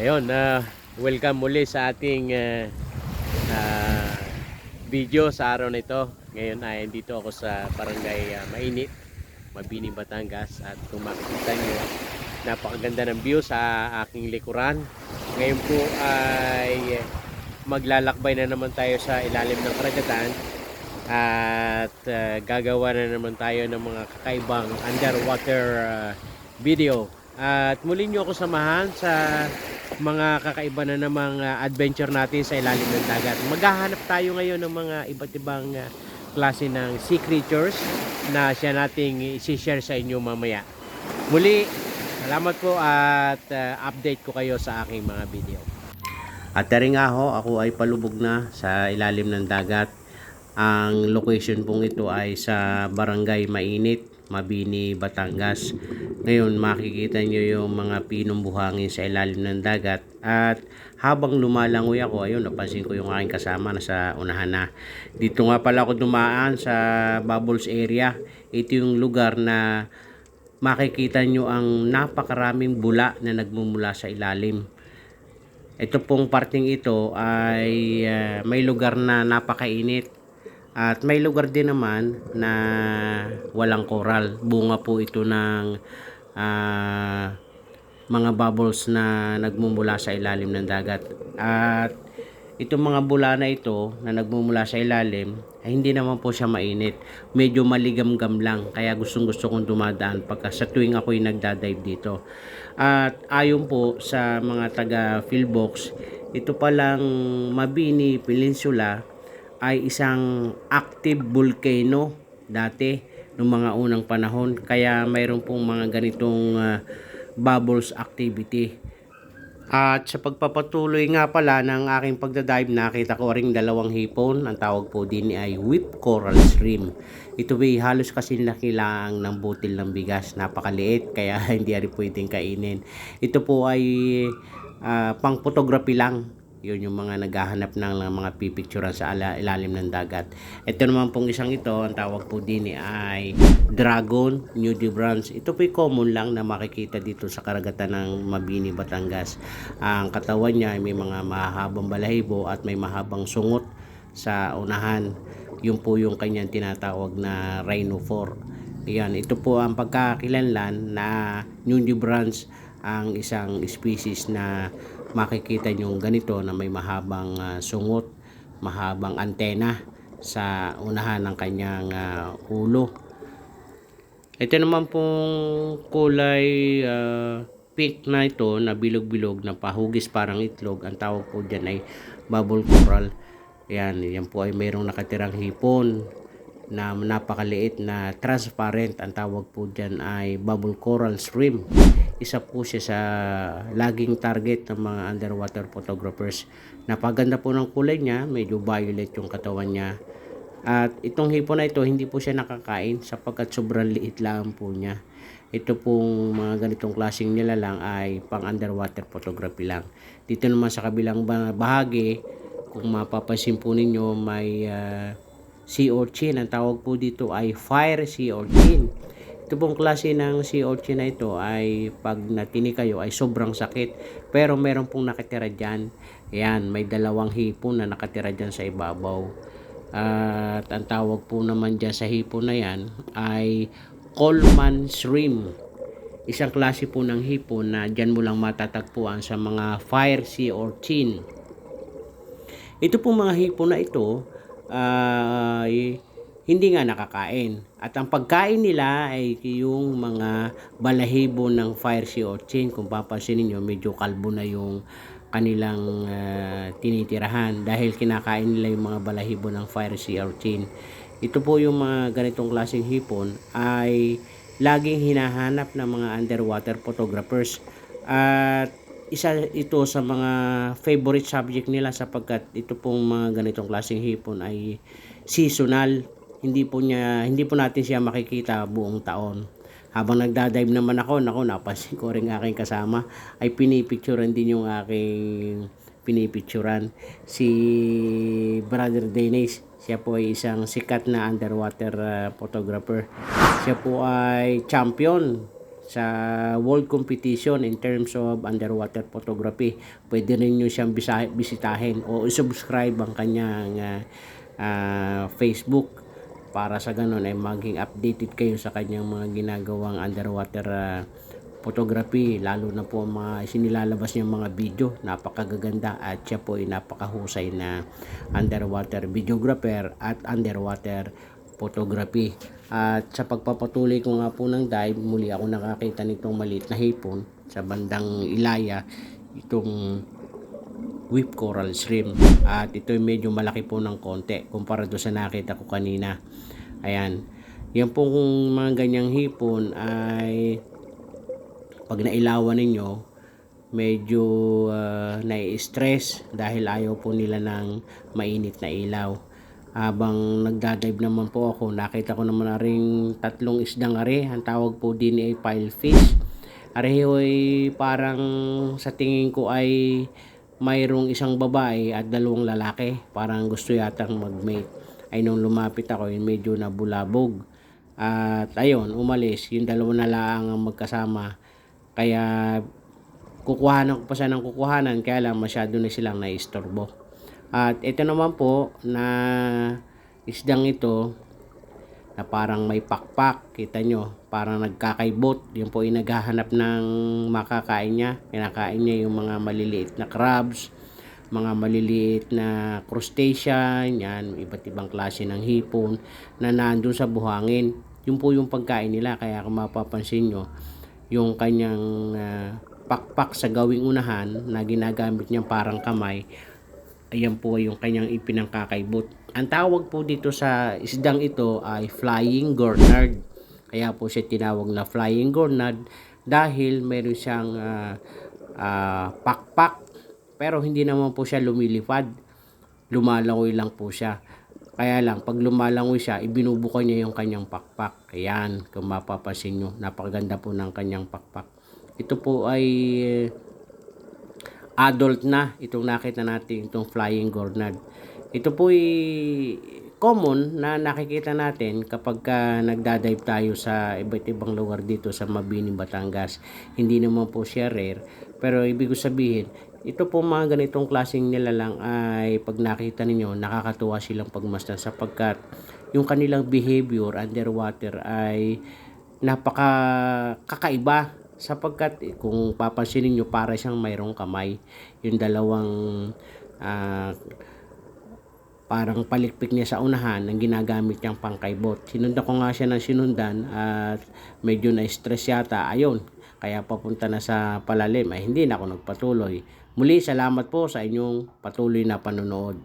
Ayun, na welcome muli sa ating ah, ah, video sa araw na ito. Ngayon ay dito ako sa barangay ah, Mainit, Mabini, Batangas at kung makikita nyo, napakaganda ng view sa aking likuran. Ngayon po ay maglalakbay na naman tayo sa ilalim ng karagatan at ah, gagawa na naman tayo ng mga kakaibang underwater ah, video. At muli nyo ako samahan sa mga kakaiba na namang ah, adventure natin sa ilalim ng dagat. Maghahanap tayo ngayon ng mga iba't ibang ah, klase ng sea creatures na siya nating isi-share sa inyo mamaya. Muli, salamat po at ah, update ko kayo sa aking mga video. At tari nga ho, ako ay palubog na sa ilalim ng dagat. Ang location pong ito ay sa Barangay Mainit, Mabini, Batangas. Ngayon makikita nyo yung mga pinong buhangin sa ilalim ng dagat. At habang lumalangoy ako, ayun, napansin ko yung aking kasama na sa unahan na. Dito nga pala ako dumaan sa Bubbles area. Ito yung lugar na makikita nyo ang napakaraming bula na nagmumula sa ilalim. Ito pong parting ito ay ah, may lugar na napakainit at may lugar din naman na walang coral. Bunga po ito ng ah, mga bubbles na nagmumula sa ilalim ng dagat. At itong mga bula na ito na nagmumula sa ilalim ay hindi naman po siya mainit. Medyo maligamgam lang. Kaya gustong gusto kong dumadaan pagka sa tuwing ako'y nagdadive dito. At ayon po sa mga taga Philbox, ito palang Mabini Peninsula ay isang active volcano dati noong mga unang panahon. Kaya mayroon pong mga ganitong ah, bubbles activity. At sa pagpapatuloy nga pala ng aking pagdadive, nakita ko ring dalawang hipon. Ang tawag po din ay whip coral shrimp. Ito ay halos kasi nakilang ng butil ng bigas. Napakaliit kaya hindi rin pwedeng kainin. Ito po ay ah, pang photography lang. Yun yung mga naghahanap ng, mga pipicturean sa ilalim ng dagat. Ito naman pong isang ito, ang tawag po din ay Dragon nudibranch. Ito po common lang na makikita dito sa karagatan ng Mabini, Batangas. Ang katawan niya ay may mga mahabang balahibo at may mahabang sungot sa unahan. Yun po yung kanyang tinatawag na rhinophore. Yan, ito po ang pagkakakilanlan na nudibranch ang isang species na makikita nyo ganito na may mahabang ah, sungot, mahabang antena sa unahan ng kanyang ah, ulo. Ito naman pong kulay ah, pink na ito na bilog-bilog na pahugis parang itlog. Ang tawag po dyan ay bubble coral. Yan, yan po ay mayroong nakatirang hipon na napakaliit na transparent. Ang tawag po dyan ay bubble coral shrimp. Isa po siya sa laging target ng mga underwater photographers. Napaganda po ng kulay niya, medyo violet yung katawan niya. At itong hipon na ito, hindi po siya nakakain sapagkat sobrang liit lang po niya. Ito pong mga ganitong klaseng nila lang ay pang underwater photography lang. Dito naman sa kabilang ba- bahagi, kung mapapansin po ninyo, may ah, sea urchin. Ang tawag po dito ay fire sea urchin. Ito pong klase ng sea urchin na ito ay pag natini kayo ay sobrang sakit. Pero meron pong nakatira dyan. Yan, may dalawang hipon na nakatira dyan sa ibabaw. At ang tawag po naman dyan sa hipon na yan ay Coleman shrimp. Isang klase po ng hipon na dyan mo lang matatagpuan sa mga fire sea urchin. Ito po mga hipon na ito ay hindi nga nakakain. At ang pagkain nila ay yung mga balahibo ng fire sea urchin. Kung papansin niyo medyo kalbo na yung kanilang ah, tinitirahan dahil kinakain nila yung mga balahibo ng fire sea urchin. Ito po yung mga ganitong klaseng hipon ay laging hinahanap ng mga underwater photographers. At isa ito sa mga favorite subject nila sapagkat ito pong mga ganitong klaseng hipon ay seasonal. Hindi po niya hindi po natin siya makikita buong taon. Habang nagdadive naman ako, nako napansin ko rin aking kasama ay pinipicturean din yung aking pinipicturean si Brother Dennis. Siya po ay isang sikat na underwater ah, photographer. Siya po ay champion sa world competition in terms of underwater photography. Pwede rin nyo siyang bisitahin o subscribe ang kanyang ah, ah, Facebook para sa ganun ay maging updated kayo sa kanyang mga ginagawang underwater ah, photography. Lalo na po ang mga sinilalabas niyang mga video. Napakagaganda at siya po ay napakahusay na underwater videographer at underwater photography. At sa pagpapatuloy ko nga po ng dive muli ako nakakita nitong maliit na hipon sa bandang Ilaya. Itong whip coral shrimp. At ito medyo malaki po ng konti kumpara do sa nakita ko kanina. Ayan. Yan pong mga ganyang hipon ay pag nailawan ninyo medyo ah, nai-stress dahil ayaw po nila ng mainit na ilaw. Habang nagdadive naman po ako nakita ko naman na ring tatlong isdang are ang tawag po din ay filefish areho ay parang sa tingin ko ay mayroong isang babae at dalawang lalaki. Parang gusto yatang mag-mate. Ay nung lumapit ako yun medyo nabulabog. At ayun umalis. Yung dalawa na lang ang magkasama. Kaya kukuhanan ko pa siya ng kukuhanan. Kaya lang masyado na silang naistorbo. At ito naman po na isdang ito na parang may pakpak kita nyo parang nagkakaibot. Yun po ay naghahanap ng makakain niya. Kinakain niya yung mga maliliit na crabs mga maliliit na crustacean yan iba't ibang klase ng hipon na nandun sa buhangin. Yun po yung pagkain nila kaya kung mapapansin nyo yung kanyang ah, pakpak sa gawing unahan na ginagamit niyang parang kamay ayan po yung kanyang ipinangkakaibot. Ang tawag po dito sa isdang ito ay flying gurnard. Kaya po siya tinawag na flying gurnard dahil meron siyang ah, ah, pakpak pero hindi naman po siya lumilipad. Lumalangoy lang po siya. Kaya lang, pag lumalangoy siya, ibinubuka niya yung kanyang pakpak. Ayan, kung mapapansin nyo, napakaganda po ng kanyang pakpak. Ito po ay adult na itong nakita natin itong flying gurnard. Ito po ay common na nakikita natin kapag ka nagdadive tayo sa iba't ibang lugar dito sa Mabini, Batangas. Hindi naman po siya rare pero ibig sabihin ito po mga ganitong klaseng nilalang ay pag nakita ninyo nakakatuwa silang pagmasdan sapagkat yung kanilang behavior underwater ay napaka kakaiba sapagkat eh, kung papansinin nyo para siyang mayroong kamay. Yung dalawang ah, parang palikpik niya sa unahan ang ginagamit niyang pangkaibot. Sinundan ko nga siya ng sinundan at medyo na-stress yata. Ayun kaya papunta na sa palalim. Ay hindi na ako nagpatuloy. Muli salamat po sa inyong patuloy na panonood